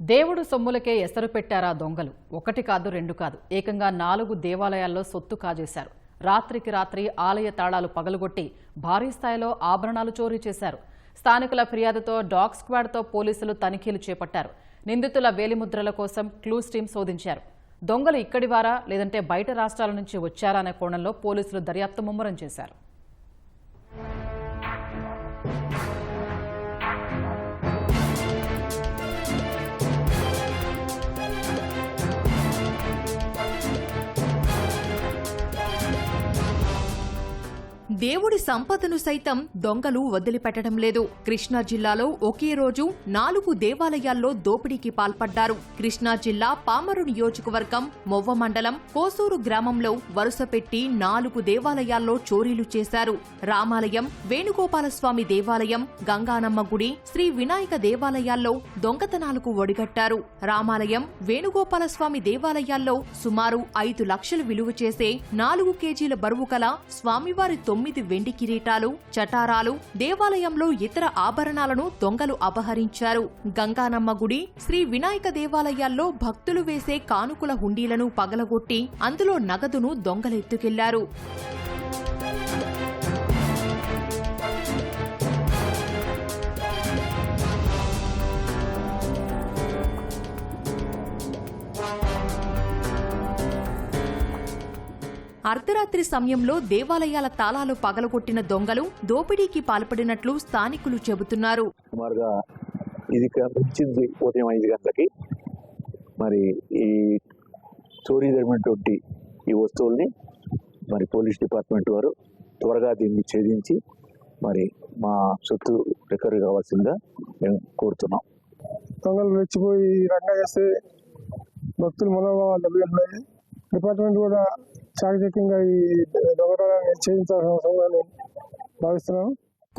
దేవుడు సొమ్ములకే ఎసరు పెట్టారా దొంగలు? ఒకటి కాదు రెండు కాదు. ఏకంగా నాలుగు దేవాలయాల్లో సొత్తు కాజేశారు. రాత్రికి రాత్రి ఆలయ తాళాలు పగలగొట్టి భారీ స్థాయిలో ఆభరణాలు చోరీ చేశారు. స్థానికుల ఫిర్యాదుతో డాగ్ స్క్వాడ్తో పోలీసులు తనిఖీలు చేపట్టారు. నిందితుల వేలిముద్రల కోసం క్లూస్ టీం శోధించారు. దొంగలు ఇక్కడివారా? లేదంటే బయట రాష్ట్రాల నుంచి వచ్చారా అనే కోణంలో పోలీసులు దర్యాప్తు ముమ్మరం చేశారు. దేవుడి సంపదను సైతం దొంగలు వదిలిపెట్టడం లేదు. కృష్ణా జిల్లాలో ఒకే రోజు నాలుగు దేవాలయాల్లో దోపిడీకి పాల్పడ్డారు. కృష్ణా జిల్లా పామరు నియోజకవర్గం మొవ్వ మండలం కోసూరు గ్రామంలో వరుస పెట్టి నాలుగు దేవాలయాల్లో చోరీలు చేశారు. రామాలయం వేణుగోపాలస్వామి దేవాలయం గంగానమ్మ గుడి శ్రీ వినాయక దేవాలయాల్లో దొంగతనాలకు ఒడిగట్టారు. రామాలయం వేణుగోపాలస్వామి దేవాలయాల్లో సుమారు ఐదు లక్షలు విలువ చేసే నాలుగు కేజీల బరువు కల స్వామివారి తొమ్మిది వెండి కిరీటాలు చటారాలు దేవాలయంలో ఇతర ఆభరణాలను దొంగలు అపహరించారు. గంగానమ్మ గుడి శ్రీ వినాయక దేవాలయాల్లో భక్తులు వేసే కానుకల హుండీలను పగలగొట్టి అందులో నగదును దొంగలెత్తుకెళ్ళారు. అర్ధరాత్రి సమయంలో దేవాలయాల తాళాలు పగలగొట్టిన దొంగలు దోపిడీకి పాల్పడినట్లు స్థానికులు చెబుతున్నారు. సుమారుగా ఇది వచ్చింది ఉదయం ఐదు గంటలకి. మరి ఈ చోరీ జరిగినటువంటి ఈ వస్తువుల్ని మరి పోలీస్ డిపార్ట్మెంట్ వారు త్వరగా దీన్ని ఛేదించి మరి మా సొత్తు రికవరీ కావాల్సిందిగా మేము కోరుతున్నాం. దొంగలు రెచ్చిపోయి ఈ రకంగా చేస్తే భక్తుల మనోభావాలు డిపార్ట్మెంట్ కూడా చాకచక్యంగా ఈ దొంగతనాన్ని చేయించాల్సిన అవసరం ఉందని భావిస్తున్నాం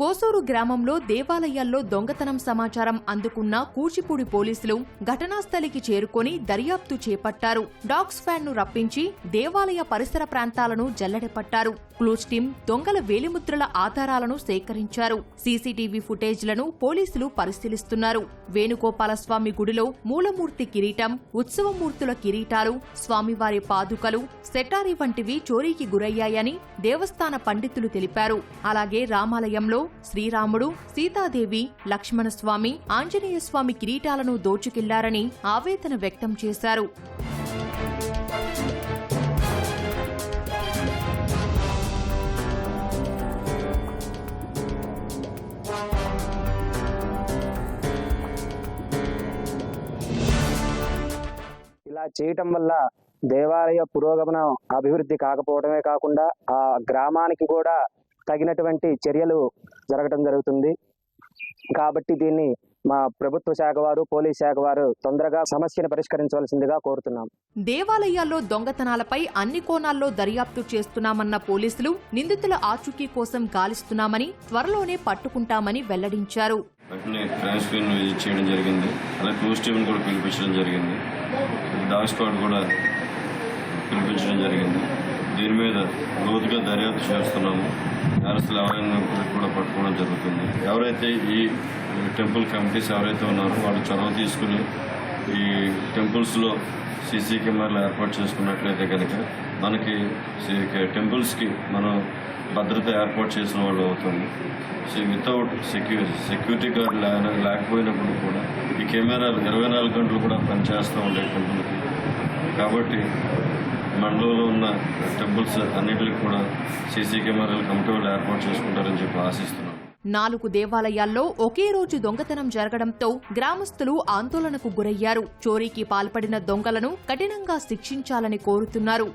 కోసూరు గ్రామంలో దేవాలయాల్లో దొంగతనం సమాచారం అందుకున్న కూచిపూడి పోలీసులు ఘటనాస్థలికి చేరుకొని దర్యాప్తు చేపట్టారు. డాగ్స్ ఫ్యాన్ను రప్పించి దేవాలయ పరిసర ప్రాంతాలను జల్లెడపట్టారు. క్లూజ్ టీం దొంగల వేలిముద్రల ఆధారాలను సేకరించారు. సీసీటీవీ ఫుటేజ్లను పోలీసులు పరిశీలిస్తున్నారు. వేణుగోపాలస్వామి గుడిలో మూలమూర్తి కిరీటం ఉత్సవమూర్తుల కిరీటాలు స్వామివారి పాదుకలు సెటారి వంటివి చోరీకి గురయ్యాయని దేవస్థాన పండితులు తెలిపారు. అలాగే రామాలయంలో శ్రీరాముడు సీతాదేవి లక్ష్మణస్వామి ఆంజనేయస్వామి కిరీటాలను దోచుకెళ్ళారని ఆవేదన వ్యక్తం చేశారు. ఇలా చేయటం వల్ల దేవాలయ పురోగమనం అభివృద్ధి కాకపోవడమే కాకుండా ఆ గ్రామానికి కూడా తగినటువంటి చర్యలు జరగటం జరుగుతుంది. కాబట్టి దీన్ని మా ప్రభుత్వ శాఖ వారు పోలీస్ శాఖ వారు తొందరగా సమస్యను పరిష్కరించవలసిందిగా కోరుతున్నాం. దేవాలయాల్లో దొంగతనాలపై అన్ని కోణాల్లో దర్యాప్తు చేస్తున్నామన్న పోలీసులు నిందితుల ఆచూకీ కోసం గాలిస్తున్నామని త్వరలోనే పట్టుకుంటామని వెల్లడించారు. వెంటనే క్రైమ్ స్క్రీన్ విజిట్ చేయడం జరిగింది. అలాగే క్లూస్ టీమ్ని కూడా పిలిపించడం జరిగింది. డాగ్ స్క్వాడ్ కూడా పిలిపించడం జరిగింది. దీని మీద లోతుగా దర్యాప్తు చేస్తున్నాము. నేరస్తులు ఎవరైనా కూడా పట్టుకోవడం జరుగుతుంది. ఎవరైతే ఈ టెంపుల్ కమిటీస్ ఎవరైతే ఉన్నారో వాళ్ళు చొరవ తీసుకుని ఈ టెంపుల్స్లో సీసీ కెమెరాలు ఏర్పాటు చేసుకున్నట్లయితే కనుక మనకి టెంపుల్స్కి మనం భద్రత ఏర్పాటు చేసిన వాళ్ళు అవుతుంది సో వితౌట్ సెక్యూ సెక్యూరిటీ గార్డ్ లేకపోయినప్పుడు కూడా ఈ కెమెరాలు ఇరవై నాలుగు గంటలు కూడా పనిచేస్తూ ఉంటాయి టెంపుల్కి. కాబట్టి మండలంలో ఉన్న టెంపుల్స్ అన్నింటికి కూడా సీసీ కెమెరాలు కమిటీ ఏర్పాటు చేసుకుంటారని చెప్పి ఆశిస్తున్నాం. నాలుగు దేవాలయాల్లో ఒకే రోజు దొంగతనం జరగడంతో గ్రామస్తులు ఆందోళనకు గురయ్యారు. చోరీకి పాల్పడిన దొంగలను కఠినంగా శిక్షించాలని కోరుతున్నారు.